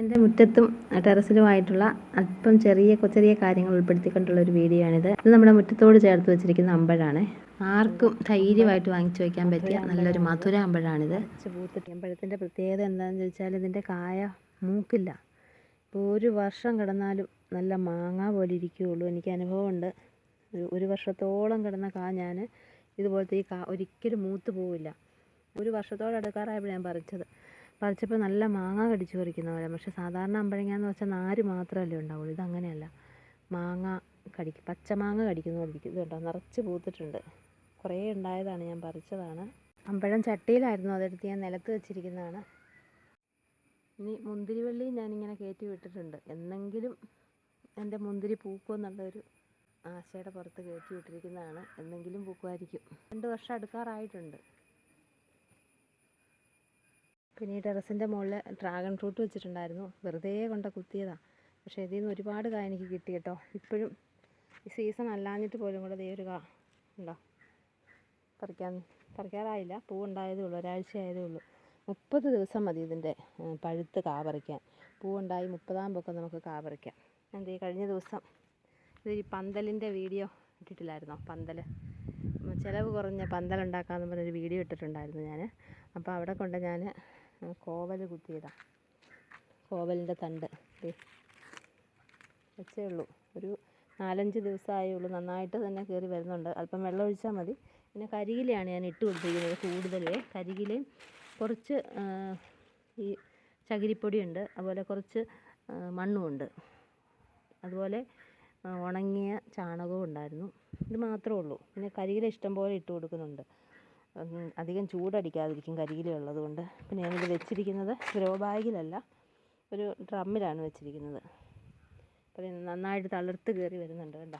എന്റെ മുറ്റത്തും ടെറസിലുമായിട്ടുള്ള അല്പം ചെറിയ ചെറിയ കാര്യങ്ങൾ ഉൾപ്പെടുത്തിക്കൊണ്ടുള്ള ഒരു വീഡിയോ ആണിത് ഇത് നമ്മുടെ മുറ്റത്തോട് ചേർത്ത് വെച്ചിരിക്കുന്ന അമ്പഴാണ്. ആർക്കും ധൈര്യമായിട്ട് വാങ്ങിച്ചു വയ്ക്കാൻ പറ്റിയ നല്ലൊരു മധുര അമ്പഴാണിത്. അമ്പഴത്തിന്റെ പ്രത്യേകത എന്താണെന്ന് ചോദിച്ചാൽ ഇതിന്റെ കായ മൂക്കില്ല. ഇപ്പോൾ ഒരു വർഷം കിടന്നാലും നല്ല മാങ്ങ പോലെ ഇരിക്കുകയുള്ളൂ. എനിക്ക് അനുഭവമുണ്ട്. ഒരു വർഷത്തോളം കിടന്ന കാ ഞാൻ ഇതുപോലത്തെ ഈ കാ ഒരിക്കലും മൂത്ത് പോവില്ല. ഒരു വർഷത്തോളം എടുക്കാറായപ്പോൾ ഞാൻ പറിച്ചത്. പറിച്ചപ്പോൾ നല്ല മാങ്ങ കടിച്ചു പറിക്കുന്ന പോലെ. പക്ഷേ സാധാരണ അമ്പഴങ്ങ എന്ന് വെച്ചാൽ നാര് മാത്രമല്ലേ ഉണ്ടാവുള്ളൂ. ഇതങ്ങനെയല്ല. മാങ്ങ കടിക്കും പച്ചമാങ്ങ കടിക്കുന്ന പോലെ ഇരിക്കും. ഇതുണ്ടോ? നിറച്ച് പൂത്തിട്ടുണ്ട്. കുറേ ഉണ്ടായതാണ്. ഞാൻ പറിച്ചതാണ്. അമ്പഴം ചട്ടിയിലായിരുന്നു. അതെടുത്ത് ഞാൻ നിലത്ത് വെച്ചിരിക്കുന്നതാണ്. ഇനി മുന്തിരിവള്ളി ഞാനിങ്ങനെ കയറ്റി വിട്ടിട്ടുണ്ട്. എന്നെങ്കിലും എന്റെ മുന്തിരി പൂക്കുമെന്നുള്ളൊരു ആശയുടെ പുറത്ത് കയറ്റി വിട്ടിരിക്കുന്നതാണ്. എന്നെങ്കിലും പൂക്കുമായിരിക്കും. രണ്ട് വർഷം അടുക്കാറായിട്ടുണ്ട്. പിന്നെ ഈ ടെറസിന്റെ മുകളിൽ ഡ്രാഗൺ ഫ്രൂട്ട് വെച്ചിട്ടുണ്ടായിരുന്നു. വെറുതെ കൊണ്ട കുത്തിയതാണ് പക്ഷേ ഇതിൽ നിന്ന് ഒരുപാട് കായ എനിക്ക് കിട്ടി കേട്ടോ. ഇപ്പോഴും ഈ സീസൺ അല്ലാഞ്ഞിട്ട് പോലും കൂടെ ഈ ഒരു കാ ഉണ്ടോ? പറിക്കാൻ പറിക്കാറായില്ല. പൂ ഉണ്ടായതേ ഉള്ളൂ. ഒരാഴ്ച ആയതേ ഉള്ളൂ. മുപ്പത് ദിവസം മതി ഇതിന്റെ പഴുത്ത് കാ പറിക്കാൻ. പൂവുണ്ടായി മുപ്പതാകുമ്പോൾ നമുക്ക് കാ പറിക്കാം. ഈ കഴിഞ്ഞ ദിവസം ഇത് ഈ പന്തലിന്റെ വീഡിയോ ഇട്ടിട്ടില്ലായിരുന്നോ? പന്തൽ ചിലവ് കുറഞ്ഞ പന്തലുണ്ടാക്കാമെന്ന് പറഞ്ഞൊരു വീഡിയോ ഇട്ടിട്ടുണ്ടായിരുന്നു ഞാൻ അപ്പോൾ അവിടെ കൊണ്ട് ഞാൻ കോവൽ കുത്തിയതാണ് കോവലിന്റെ തണ്ട്. വെച്ചേ ഉള്ളൂ. ഒരു നാലഞ്ച് ദിവസമായേ ഉള്ളൂ. നന്നായിട്ട് തന്നെ കയറി വരുന്നുണ്ട്. അല്പം വെള്ളം ഒഴിച്ചാൽ മതി. പിന്നെ കരിയിലയാണ് ഞാൻ ഇട്ട് കൊടുത്തിരിക്കുന്നത് കൂടുതലേ. കരിയിലയും കുറച്ച് ഈ ചകിരിപ്പൊടിയുണ്ട്. അതുപോലെ കുറച്ച് മണ്ണുമുണ്ട്. അതുപോലെ ഉണങ്ങിയ ചാണകവും ഉണ്ടായിരുന്നു. ഇത് മാത്രമേ ഉള്ളൂ. പിന്നെ കരിയില ഇഷ്ടം പോലെ ഇട്ട് കൊടുക്കുന്നുണ്ട്. അധികം ചൂടടിക്കാതിരിക്കും കരിയില ഉള്ളത് കൊണ്ട് പിന്നെ ഞാനിത് വെച്ചിരിക്കുന്നത് ഗ്രോ ബാഗിലല്ല ഒരു ഡ്രമ്മിലാണ് വെച്ചിരിക്കുന്നത്. അപ്പം നന്നായിട്ട് തളിർത്ത് കയറി വരുന്നുണ്ട് കണ്ടോ?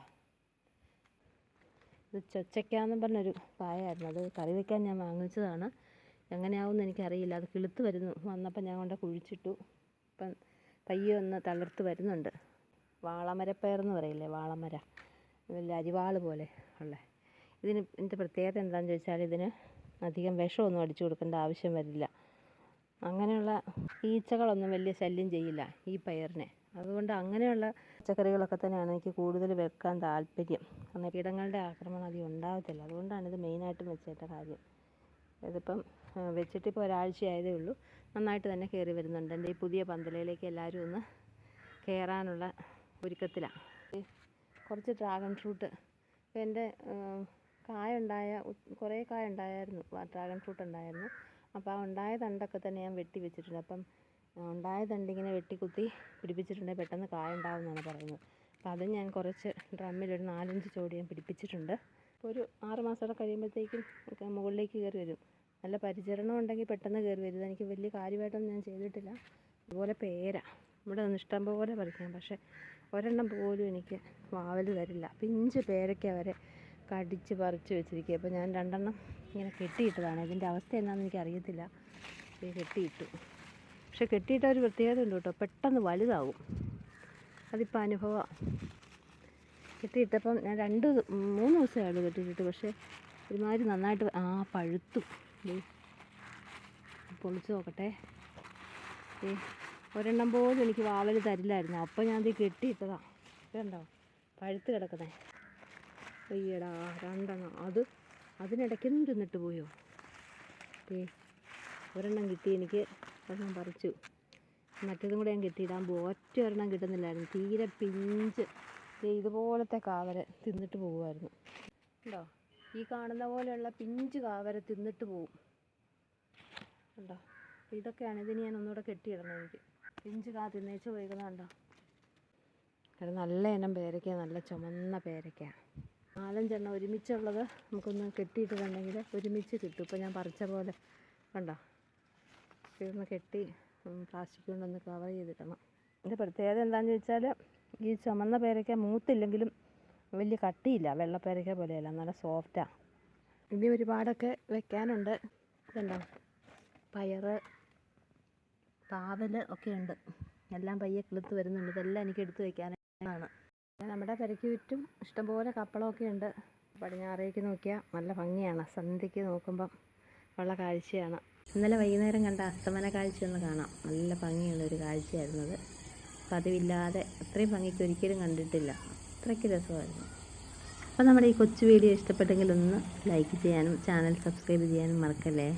ഇത് ചൊച്ചയ്ക്കാന്ന് പറഞ്ഞൊരു പായായിരുന്നു. അത് കറി വയ്ക്കാൻ ഞാൻ വാങ്ങിച്ചതാണ്. എങ്ങനെയാവുമെന്ന് എനിക്കറിയില്ല. അത് കിളുത്ത് വരുന്നു. വന്നപ്പോൾ ഞാൻ കൊണ്ട് കുഴിച്ചിട്ടു. ഇപ്പം പയ്യെ ഒന്ന് തളിർത്ത് വരുന്നുണ്ട്. വാളമരപ്പയർ എന്ന് പറയില്ലേ? വാളമര. വലിയ അരിവാൾ പോലെ ഉള്ള. ഇതിന് ഇതിന്റെ പ്രത്യേകത എന്താണെന്ന് ചോദിച്ചാൽ ഇതിന് അധികം വിഷമൊന്നും അടിച്ചു കൊടുക്കേണ്ട ആവശ്യം വരില്ല. അങ്ങനെയുള്ള ഈച്ചകളൊന്നും വലിയ ശല്യം ചെയ്യില്ല ഈ പയറിനെ. അതുകൊണ്ട് അങ്ങനെയുള്ള പച്ചക്കറികളൊക്കെ തന്നെയാണ് എനിക്ക് കൂടുതൽ വെക്കാൻ താല്പര്യം. കാരണം കീടങ്ങളുടെ ആക്രമണം അധികം ഉണ്ടാകത്തില്ല അതുകൊണ്ടാണ് ഇത് മെയിനായിട്ടും വെച്ചേട്ട കാര്യം. ഇതിപ്പം വെച്ചിട്ട് വെച്ചിട്ടിപ്പോൾ ഒരാഴ്ച ആയതേ ഉള്ളൂ. നന്നായിട്ട് തന്നെ കയറി വരുന്നുണ്ട്. എന്റെ ഈ പുതിയ പന്തലയിലേക്ക് എല്ലാവരും ഒന്ന് കയറാനുള്ള ഒരുക്കത്തിലാണ്. കുറച്ച് ഡ്രാഗൺ ഫ്രൂട്ട്. എന്റെ കായ ഉണ്ടായ ഒ- കുറേ കായ ഉണ്ടായിരുന്നു ഡ്രാഗൺ ഫ്രൂട്ട് ഉണ്ടായിരുന്നു. അപ്പോൾ ആ ഉണ്ടായ തണ്ടൊക്കെ തന്നെ ഞാൻ വെട്ടി വെച്ചിട്ടുണ്ട്. അപ്പം ഉണ്ടായ തണ്ട് ഇങ്ങനെ വെട്ടി കുത്തി പിടിപ്പിച്ചിട്ടുണ്ടെങ്കിൽ പെട്ടെന്ന് കായ ഉണ്ടാവുമെന്നാണ് പറയുന്നത്. അപ്പോൾ അത് ഞാൻ കുറച്ച് ഡ്രമ്മിൽ ഒരു നാലഞ്ച് ചോടി ഞാൻ പിടിപ്പിച്ചിട്ടുണ്ട്. അപ്പോൾ ഒരു ആറ് മാസമൊക്കെ കഴിയുമ്പോഴത്തേക്കും മുകളിലേക്ക് കയറി വരും. നല്ല പരിചരണം ഉണ്ടെങ്കിൽ പെട്ടെന്ന് കയറി വരും. എനിക്ക് വലിയ കാര്യമായിട്ടൊന്നും ഞാൻ ചെയ്തിട്ടില്ല. അതുപോലെ പേര. ഇവിടെ നിന്ന് ഇഷ്ടം പോലെ പറിക്കാം. പക്ഷേ ഒരെണ്ണം പോലും എനിക്ക് വാവൽ തരില്ല. പിഞ്ച് പേരയ്ക്ക വരെ കടിച്ച് പറിച്ച് വെച്ചിരിക്കുക. അപ്പോൾ ഞാൻ രണ്ടെണ്ണം ഇങ്ങനെ കെട്ടിയിട്ടതാണ്. ഇതിന്റെ അവസ്ഥ എന്താണെന്ന് എനിക്ക് അറിയത്തില്ല കെട്ടിയിട്ടു. പക്ഷെ കെട്ടിയിട്ട ഒരു പ്രത്യേകത ഉണ്ട് കേട്ടോ. പെട്ടെന്ന് വലുതാവും. അതിപ്പോൾ അനുഭവമാണ് കെട്ടിയിട്ടപ്പം ഞാൻ രണ്ട് മൂന്ന് ദിവസമേ ഉള്ളൂ കെട്ടിയിട്ടിട്ട്. പക്ഷേ ഒരുമാതിരി നന്നായിട്ട് ആ പഴുത്തു. പൊളിച്ചു നോക്കട്ടെ. ഏ ഒരെണ്ണം പോലും എനിക്ക് വാവൽ തരില്ലായിരുന്നു. അപ്പോൾ ഇത് കെട്ടിയിട്ടതാ. ഇതുണ്ടോ പഴുത്ത് കിടക്കുന്നേ. അയ്യടാ രണ്ടെണ്ണം. അത് അതിനിടയ്ക്കൊന്നും തിന്നിട്ട് പോയോ? ഏ ഒരെണ്ണം കിട്ടി എനിക്ക്. ഒരെണ്ണം പറിച്ചു. മറ്റേതും കൂടെ ഞാൻ കെട്ടിയിടാൻ പോകും ഒറ്റ ഒരെണ്ണം കിട്ടുന്നില്ലായിരുന്നു. തീരെ പിഞ്ച്. ഇതുപോലത്തെ കാവര തിന്നിട്ട് പോകുമായിരുന്നു ഉണ്ടോ ഈ കാണുന്ന പോലെയുള്ള പിഞ്ച് കാവര തിന്നിട്ട് പോകും ഉണ്ടോ ഇതൊക്കെയാണ് ഇതിന് ഞാൻ ഒന്നുകൂടെ കെട്ടിയിടണം എനിക്ക്. പിഞ്ച് കാ തിന്നേച്ച് പോയിക്കുന്നുണ്ടോ അത് നല്ല ഇനം പേരയ്ക്ക നല്ല ചുമന്ന പേരയ്ക്ക. നാലഞ്ചെണ്ണം ഒരുമിച്ചുള്ളത് നമുക്കൊന്ന് കെട്ടിയിട്ടിട്ടുണ്ടെങ്കിൽ ഒരുമിച്ച് കിട്ടും. ഇപ്പോൾ ഞാൻ പറിച്ച പോലെ കണ്ടോ? ഇതൊന്ന് കെട്ടി പ്ലാസ്റ്റിക് കൊണ്ടൊന്ന് കവർ ചെയ്തിടണം. ഇതിന്റെ പ്രത്യേകത എന്താണെന്ന് ചോദിച്ചാൽ ഈ ചുമന്ന പേരയ്ക്ക മൂത്തില്ലെങ്കിലും വലിയ കട്ടിയില്ല. വെള്ളപ്പേരയ്ക്ക പോലെയല്ല നല്ല സോഫ്റ്റാണ് ഇനി ഒരുപാടൊക്കെ വെക്കാനുണ്ട്. ഇതുണ്ടോ? പയറ് പാവൽ ഒക്കെ ഉണ്ട്. എല്ലാം പയ്യെ കിളുത്ത് വരുന്നുണ്ട്. ഇതെല്ലാം എനിക്ക് എടുത്ത് വെക്കാനാണ്. നമ്മുടെ പെരയ്ക്ക് ചുറ്റും ഇഷ്ടംപോലെ കപ്പളമൊക്കെ ഉണ്ട്. പടിഞ്ഞാറേക്ക് നോക്കിയാൽ നല്ല ഭംഗിയാണ്. സന്ധ്യയ്ക്ക് നോക്കുമ്പം ഉള്ള കാഴ്ചയാണ്. ഇന്നലെ വൈകുന്നേരം കണ്ട അസ്തമന കാഴ്ച ഒന്ന് കാണാം. നല്ല ഭംഗിയുള്ള ഒരു അത്. പതിവില്ലാതെ അത്രയും ഭംഗിക്ക് ഒരിക്കലും കണ്ടിട്ടില്ല. അത്രയ്ക്ക് രസമായിരുന്നു. അപ്പോൾ നമ്മുടെ ഈ കൊച്ചു വീഡിയോ ഇഷ്ടപ്പെട്ടെങ്കിൽ ഒന്ന് ലൈക്ക് ചെയ്യാനും ചാനൽ സബ്സ്ക്രൈബ് ചെയ്യാനും മറക്കല്ലേ?